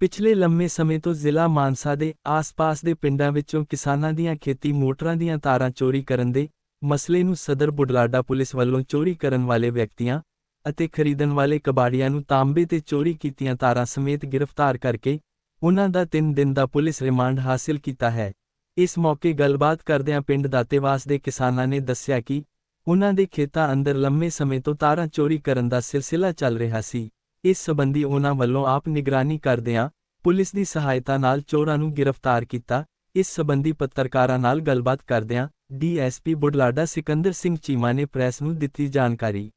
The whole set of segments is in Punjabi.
ਪਿਛਲੇ ਲੰਮੇ ਸਮੇਂ ਤੋਂ ਜ਼ਿਲ੍ਹਾ ਮਾਨਸਾ ਦੇ ਆਸ-ਪਾਸ ਦੇ ਪਿੰਡਾਂ ਵਿੱਚੋਂ ਕਿਸਾਨਾਂ ਦੀਆਂ ਖੇਤੀ ਮੋਟਰਾਂ ਦੀਆਂ ਤਾਰਾਂ ਚੋਰੀ ਕਰਨ ਦੇ ਮਸਲੇ ਨੂੰ ਸਦਰ ਬੁਢਲਾਡਾ ਪੁਲਿਸ ਵੱਲੋਂ ਚੋਰੀ ਕਰਨ ਵਾਲੇ ਵਿਅਕਤੀਆਂ ਅਤੇ ਖਰੀਦਣ ਵਾਲੇ ਕਬਾੜੀਆਂ ਨੂੰ ਤਾਂਬੇ ਤੇ ਚੋਰੀ ਕੀਤੀਆਂ ਤਾਰਾਂ ਸਮੇਤ ਗ੍ਰਿਫਤਾਰ ਕਰਕੇ ਉਹਨਾਂ ਦਾ 3 ਦਿਨ ਦਾ ਪੁਲਿਸ ਰਿਮਾਂਡ ਹਾਸਲ ਕੀਤਾ ਹੈ। ਇਸ ਮੌਕੇ ਗੱਲਬਾਤ ਕਰਦਿਆਂ ਪਿੰਡ ਦਾਤੇਵਾਸ ਦੇ ਕਿਸਾਨਾਂ ਨੇ ਦੱਸਿਆ ਕਿ ਉਨ੍ਹਾਂ ਦੇ ਖੇਤਾਂ ਅੰਦਰ ਲੰਮੇ ਸਮੇਂ ਤੋਂ ਤਾਰਾਂ ਚੋਰੀ ਕਰਨ ਦਾ ਸਿਲਸਿਲਾ ਚੱਲ ਰਿਹਾ ਸੀ। ਇਸ ਸਬੰਧੀ ਉਨ੍ਹਾਂ ਵੱਲੋਂ ਆਪ ਨਿਗਰਾਨੀ ਕਰਦਿਆਂ ਪੁਲਿਸ ਦੀ ਸਹਾਇਤਾ ਨਾਲ ਚੋਰਾਂ ਨੂੰ ਗ੍ਰਿਫਤਾਰ ਕੀਤਾ। ਇਸ ਸਬੰਧੀ ਪੱਤਰਕਾਰਾਂ ਨਾਲ ਗੱਲਬਾਤ ਕਰਦਿਆਂ ਡੀਐਸਪੀ ਬੁਢਲਾਡਾ ਸਿਕੰਦਰ ਸਿੰਘ ਚੀਮਾ ਨੇ ਪ੍ਰੈਸ ਨੂੰ ਦਿੱਤੀ ਜਾਣਕਾਰੀ।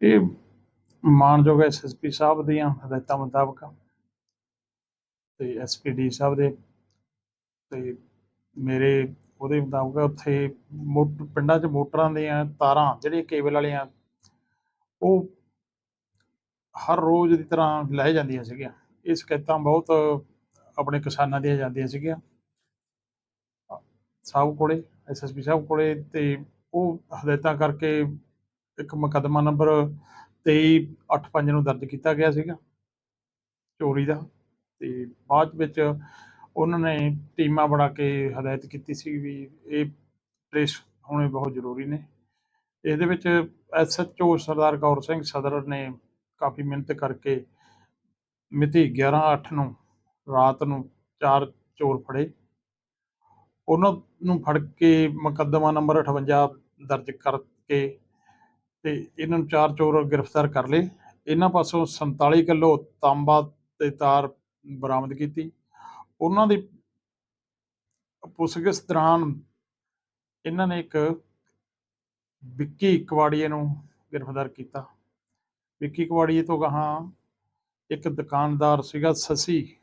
ਇਹ ਮਾਨਯੋਗ ਐਸਐਸਪੀ ਸਾਹਿਬ ਦੀਆਂ ਹਦਾਇਤਾਂ ਮੁਤਾਬਕ ਤੇ ਐਸਪੀਡੀ ਸਾਹਿਬ ਦੇ, ਤੇ ਮੇਰੇ ਉਹਦੇ ਮੁਤਾਬਕ ਉੱਥੇ ਪਿੰਡਾਂ 'ਚ ਮੋਟਰਾਂ ਦੀਆਂ ਤਾਰਾਂ, ਜਿਹੜੀਆਂ ਕੇਬਲ ਵਾਲੀਆਂ, ਉਹ ਹਰ ਰੋਜ਼ ਦੀ ਤਰ੍ਹਾਂ ਲੈ ਜਾਂਦੀਆਂ ਸੀਗੀਆਂ। ਇਹ ਸ਼ਿਕਾਇਤਾਂ ਬਹੁਤ ਆਪਣੇ ਕਿਸਾਨਾਂ ਦੀਆਂ ਜਾਂਦੀਆਂ ਸੀਗੀਆਂ। ਸਾਹਿਬ ਕੋਲੇ ਐਸਐਸਪੀ ਸਾਹਿਬ ਕੋਲੇ ਤੇ ਉਹ ਹਦਾਇਤਾਂ ਕਰਕੇ ਇੱਕ ਮੁਕੱਦਮਾ ਨੰਬਰ 2385 ਨੂੰ ਦਰਜ ਕੀਤਾ ਗਿਆ ਸੀਗਾ ਚੋਰੀ ਦਾ ਤੇ ਬਾਅਦ ਵਿੱਚ ਉਹਨਾਂ ਨੇ ਟੀਮਾਂ ਬਣਾ ਕੇ ਹਦਾਇਤ ਕੀਤੀ ਸੀ ਵੀ ਇਹ ਟ੍ਰੇਸ ਹੋਣੇ ਬਹੁਤ ਜ਼ਰੂਰੀ ਨੇ। ਇਹਦੇ ਵਿੱਚ ਐਸਐਚਓ ਸਰਦਾਰ ਗੌਰ ਸਿੰਘ ਸਦਰ ਨੇ ਕਾਫੀ ਮਿਹਨਤ ਕਰਕੇ ਮਿਤੀ 11/8 ਨੂੰ, ਰਾਤ ਨੂੰ ਚਾਰ ਚੋਰ ਫੜੇ। ਉਹਨਾਂ ਨੂੰ ਫੜ ਕੇ ਮੁਕੱਦਮਾ ਨੰਬਰ 58 ਦਰਜ ਕਰਕੇ ਤੇ ਇਹਨਾਂ ਨੂੰ ਚਾਰ ਚੋਰ ਗ੍ਰਿਫਤਾਰ ਕਰ ਲਏ। ਇਹਨਾਂ ਪਾਸੋਂ 47 ਕਿਲੋ ਤਾਂਬਾ ਤੇ ਤਾਰ ਬਰਾਮਦ ਕੀਤੀ। ਉਹਨਾਂ ਦੀ ਪੁੱਛਗਿੱਛ ਦੌਰਾਨ ਇਹਨਾਂ ਨੇ ਇੱਕ ਵਿੱਕੀ ਕਵਾੜੀਏ ਨੂੰ ਗ੍ਰਿਫਤਾਰ ਕੀਤਾ। ਵਿੱਕੀ ਕਵਾੜੀਏ ਤੋਂ ਗਾਹਾਂ ਇੱਕ ਦੁਕਾਨਦਾਰ ਸੀਗਾ ਸਸੀ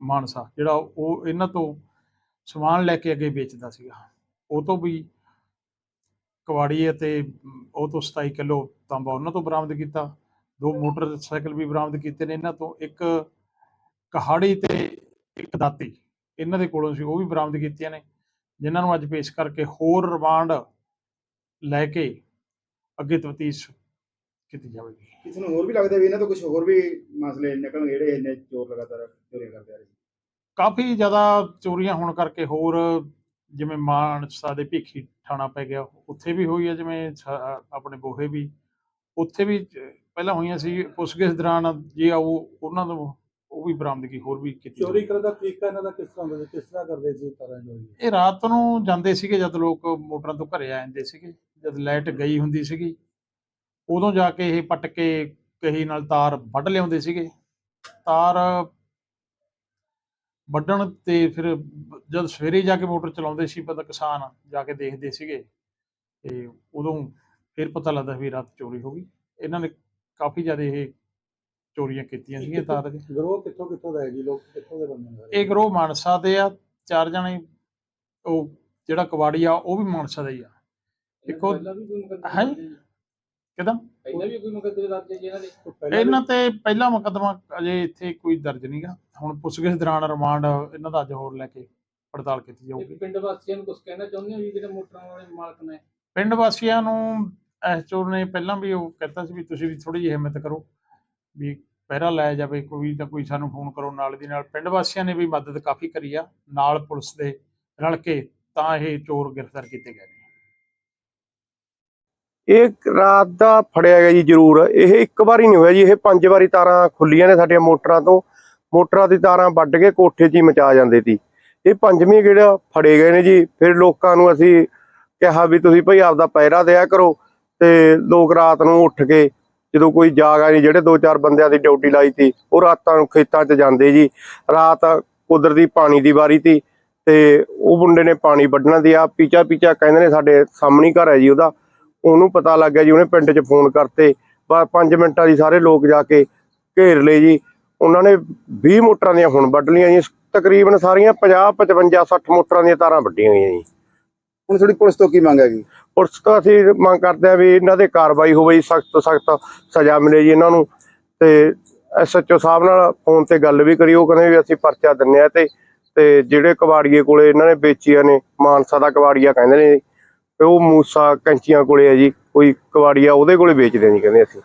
ਮਾਨਸਾ, ਜਿਹੜਾ ਉਹ ਇਹਨਾਂ ਤੋਂ ਸਮਾਨ ਲੈ ਕੇ ਅੱਗੇ ਵੇਚਦਾ ਸੀਗਾ। ਉਹ ਤੋਂ ਵੀ ਕਵਾੜੀ ਅਤੇ ਉਹ ਤੋਂ 27 ਕਿਲੋ ਤਾਂਬਾ ਉਹਨਾਂ ਤੋਂ ਬਰਾਮਦ ਕੀਤਾ। ਦੋ ਮੋਟਰਸਾਈਕਲ ਵੀ ਬਰਾਮਦ ਕੀਤੇ ਨੇ ਇਹਨਾਂ ਤੋਂ, ਇੱਕ ਕਹਾੜੀ ਤੇ ਇੱਕ ਦਾਤੀ। ਇਹਨਾਂ ਦੇ ਕੋਲੋਂ ਸੀ, ਉਹ ਵੀ ਬਰਾਮਦ ਕੀਤੀਆਂ ਨੇ, ਜਿਨ੍ਹਾਂ ਨੂੰ ਅੱਜ ਪੇਸ਼ ਕਰਕੇ ਹੋਰ ਰਿਮਾਂਡ ਲੈ ਕੇ ਅੱਗੇ ਤਫਤੀਸ਼ ਕੀਤੀ ਜਾਵੇਗੀ ਕਿਸੇ ਨੂੰ ਹੋਰ ਵੀ ਲੱਗਦਾ ਵੀ ਇਹਨਾਂ ਤੋਂ ਕੁਝ ਹੋਰ ਵੀ ਮਸਲੇ ਨਿਕਲਣਗੇ ਜਿਹੜੇ ਇੰਨੇ ਚੋਰ ਲਗਾਤਾਰ ਚੋਰੀਆਂ ਕਰਦੇ ਆ ਰਹੇ ਕਾਫੀ ਜ਼ਿਆਦਾ ਚੋਰੀਆਂ ਹੋਣ ਕਰਕੇ ਹੋਰ ਜਿਵੇਂ ਮਾਨਸਾ ਦੇ ਭੀਖੀ ਥਾਣਾ ਪੈ ਗਿਆ ਉੱਥੇ ਵੀ ਹੋਈ ਹੈ ਜਿਵੇਂ ਸ- ਆਪਣੇ ਬੋਹੇ ਵੀ। ਉੱਥੇ ਵੀ ਪਹਿਲਾਂ ਹੋਈਆਂ ਸੀ ਪੁੱਛਗਿੱਛ ਦੌਰਾਨ ਜੇ ਆਉ ਉਹਨਾਂ ਨੂੰ ਉਹ ਵੀ ਬਰਾਮਦਗੀ ਹੋਰ ਵੀ ਕੀਤੀ ਚੋਰੀ। ਕਰਨ ਦਾ ਤਰੀਕਾ ਇਹਨਾਂ ਦਾ ਕਿਸ ਤਰ੍ਹਾਂ ਦਾ? ਕਿਸ ਤਰ੍ਹਾਂ ਕਰਦੇ ਸੀ ਤਾਰਾਂ ਚੋਰੀ ਇਹ ਰਾਤ ਨੂੰ ਜਾਂਦੇ ਸੀਗੇ ਜਦ ਲੋਕ ਮੋਟਰਾਂ ਤੋਂ ਘਰੇ ਆ ਜਾਂਦੇ ਸੀਗੇ ਜਦ ਲਾਈਟ ਗਈ ਹੁੰਦੀ ਸੀਗੀ। ਉਦੋਂ ਜਾ ਕੇ ਇਹ ਪੱਟ ਕੇ ਕਹੀ ਨਾਲ ਤਾਰ ਵੱਢ ਲਿਆਉਂਦੇ ਸੀਗੇ। ਤਾਰ ਵੱਢਣ ਤੇ ਫਿਰ ਜਦ ਸਵੇਰੇ ਜਾ ਕੇ ਮੋਟਰ ਚਲਾਉਂਦੇ ਸੀ ਪਤਾ ਕਿਸਾਨ ਜਾ ਕੇ ਦੇਖਦੇ ਸੀਗੇ ਤੇ ਉਦੋਂ ਫਿਰ ਪਤਾ ਲੱਗਦਾ ਵੀ ਰਾਤ ਚੋਰੀ ਹੋ ਗਈ। ਇਹਨਾਂ ਨੇ ਕਾਫੀ ਜ਼ਿਆਦਾ ਇਹ ਚੋਰੀਆਂ ਕੀਤੀਆਂ ਸੀਗੀਆਂ ਤਾਰ ਦੇ ਗਰੋਹ ਕਿੱਥੋਂ ਕਿੱਥੋਂ ਦਾ ਹੈ ਜੀ? ਲੋਕ ਕਿੱਥੋਂ ਦੇ ਬੰਦੇ ਨੇ? ਇਹ ਗਰੋਹ ਮਾਨਸਾ ਦੇ ਆ। ਚਾਰ ਜਣੇ ਉਹ ਜਿਹੜਾ ਕਵਾੜੀ ਆ ਉਹ ਵੀ ਮਾਨਸਾ ਦਾ ਹੀ ਆ। ਇੱਕ ਉਹ ਹੈਂ? ਕਿਦਾਂ ਪਹਿਲਾਂ ਵੀ ਕੋਈ ਮੁਕੱਦਮੇ ਦਰਜ ਹੈ ਜੀ ਇਹਨਾਂ ਦੇ? ਪਹਿਲਾਂ ਇਹਨਾਂ ਤੇ ਪਹਿਲਾ ਮੁਕੱਦਮਾ ਅਜੇ ਇੱਥੇ ਕੋਈ ਦਰਜ ਨਹੀਂਗਾ ਹੁਣ ਪੁੱਛਗਿੱਛ ਦੌਰਾਨ ਰਿਮਾਂਡ ਇਹਨਾਂ ਦਾ ਅੱਜ ਹੋਰ ਲੈ ਕੇ ਪੜਤਾਲ ਕੀਤੀ ਜਾਊਗੀ। ਪਿੰਡ ਵਾਸੀਆਂ ਨੂੰ ਕੁਝ ਕਹਿਣਾ ਚਾਹੁੰਦੇ ਹੋ ਜੀ ਜਿਹੜੇ ਮੋਟਰਾਂ ਵਾਲੇ ਮਾਲਕ ਨੇ? ਪਿੰਡ ਵਾਸੀਆਂ ਨੂੰ ਐਸ ਚੋਰ ਨੇ ਪਹਿਲਾਂ ਵੀ ਉਹ ਕਹਿੰਦਾ ਸੀ ਵੀ ਤੁਸੀਂ ਵੀ ਥੋੜੀ ਜਿਹੀ ਹਿੰਮਤ ਕਰੋ ਵੀ ਪਹਿਰਾ ਲਾਇਆ ਜਾਵੇ ਕੋਈ ਤਾਂ ਕੋਈ ਸਾਨੂੰ ਫੋਨ ਕਰੋ ਨਾਲ ਦੀ ਨਾਲ। ਪਿੰਡ ਵਾਸੀਆਂ ਨੇ ਵੀ ਮਦਦ ਕਾਫੀ ਕਰੀ ਆ ਨਾਲ ਪੁਲਿਸ ਦੇ ਰਲ ਕੇ ਤਾਂ ਇਹ ਚੋਰ ਗ੍ਰਿਫਤਾਰ ਕੀਤੇ ਗਏ ਨੇ। ਇਹ ਰਾਤ ਦਾ ਫੜਿਆ ਗਿਆ ਜੀ ਜ਼ਰੂਰ। ਇਹ ਇੱਕ ਵਾਰੀ ਨਹੀਂ ਹੋਇਆ ਜੀ, ਇਹ ਪੰਜ ਵਾਰੀ ਤਾਰਾਂ ਖੁੱਲੀਆਂ ਨੇ ਸਾਡੀਆਂ ਮੋਟਰਾਂ ਤੋਂ। ਮੋਟਰਾਂ ਦੀ ਤਾਰਾਂ ਵੱਢ ਕੇ ਕੋਠੇ 'ਚ ਹੀ ਮਚਾ ਜਾਂਦੇ ਸੀ। ਇਹ ਪੰਜਵੀਂ ਜਿਹੜਾ ਫੜੇ ਗਏ ਨੇ ਜੀ। ਫਿਰ ਲੋਕਾਂ ਨੂੰ ਅਸੀਂ ਕਿਹਾ ਵੀ ਤੁਸੀਂ ਭਾਈ ਆਪਦਾ ਪਹਿਰਾ ਦਿਆ ਕਰੋ ਤੇ ਲੋਕ ਰਾਤ ਨੂੰ ਉੱਠ ਕੇ ਜਦੋਂ ਕੋਈ ਜਾਗਾ ਨਹੀਂ ਜਿਹੜੇ ਦੋ ਚਾਰ ਬੰਦਿਆਂ ਦੀ ਡਿਊਟੀ ਲਾਈ ਸੀ, ਉਹ ਰਾਤਾਂ ਨੂੰ ਖੇਤਾਂ 'ਚ ਜਾਂਦੇ ਜੀ। ਰਾਤ ਕੁਦਰਤੀ ਪਾਣੀ ਦੀ ਵਾਰੀ ਤੀ ਤੇ ਉਹ ਮੁੰਡੇ ਨੇ ਪਾਣੀ ਵੱਢਣਾ ਦੀ ਆ ਪੀਚਾ ਪੀਚਾ ਕਹਿੰਦੇ ਨੇ ਸਾਡੇ ਸਾਹਮਣੇ ਘਰ ਹੈ ਜੀ ਉਹਦਾ। ਉਹਨੂੰ ਪਤਾ ਲੱਗ ਗਿਆ ਜੀ ਉਹਨੇ ਪਿੰਡ 'ਚ ਫੋਨ ਕਰਤੇ। ਬਸ 5 ਮਿੰਟਾਂ ਦੀ ਸਾਰੇ ਲੋਕ ਜਾ ਕੇ ਘੇਰ ਲਏ ਜੀ। ਉਹਨਾਂ ਨੇ 20 ਮੋਟਰਾਂ ਦੀਆਂ ਹੁਣ ਵੱਢ ਲਈਆਂ ਜੀ। ਤਕਰੀਬਨ ਸਾਰੀਆਂ 50 55 60 ਮੋਟਰਾਂ ਦੀਆਂ ਤਾਰਾਂ ਵੱਢੀਆਂ ਗਈਆਂ ਜੀ। ਹੁਣ ਥੋੜੀ ਪੁਲਿਸ ਤੋਂ ਕੀ ਮੰਗ ਹੈਗੀ ਪੁਲਿਸ ਤੋਂ ਅਸੀਂ ਮੰਗ ਕਰਦੇ ਆ ਵੀ ਇਹਨਾਂ ਦੇ ਕਾਰਵਾਈ ਹੋਵੇ ਜੀ ਸਖਤ ਤੋਂ ਸਖਤ ਸਜ਼ਾ ਮਿਲੇ ਜੀ ਇਹਨਾਂ ਨੂੰ। ਤੇ ਐਸਐਚਓ ਸਾਹਿਬ ਨਾਲ ਫੋਨ ਤੇ ਗੱਲ ਵੀ ਕਰੀ ਉਹ ਕਹਿੰਦੇ ਵੀ ਅਸੀਂ ਪਰਚਾ ਦਿੰਨੇ ਆ ਤੇ ਤੇ ਜਿਹੜੇ ਕਬਾੜੀਏ ਕੋਲੇ ਇਹਨਾਂ ਨੇ ਵੇਚੀਆਂ ਨੇ ਮਾਨਸਾ ਦਾ ਕਬਾੜੀਆ ਕਹਿੰਦੇ ਨੇ ਤੇ ਉਹ ਮੂਸਾ ਕੈਂਚੀਆਂ ਕੋਲੇ ਆ ਜੀ, ਕੋਈ ਕਵਾੜੀਆ ਉਹਦੇ ਕੋਲੇ ਵੇਚਦੇ ਆ ਜੀ ਕਹਿੰਦੇ ਅਸੀਂ।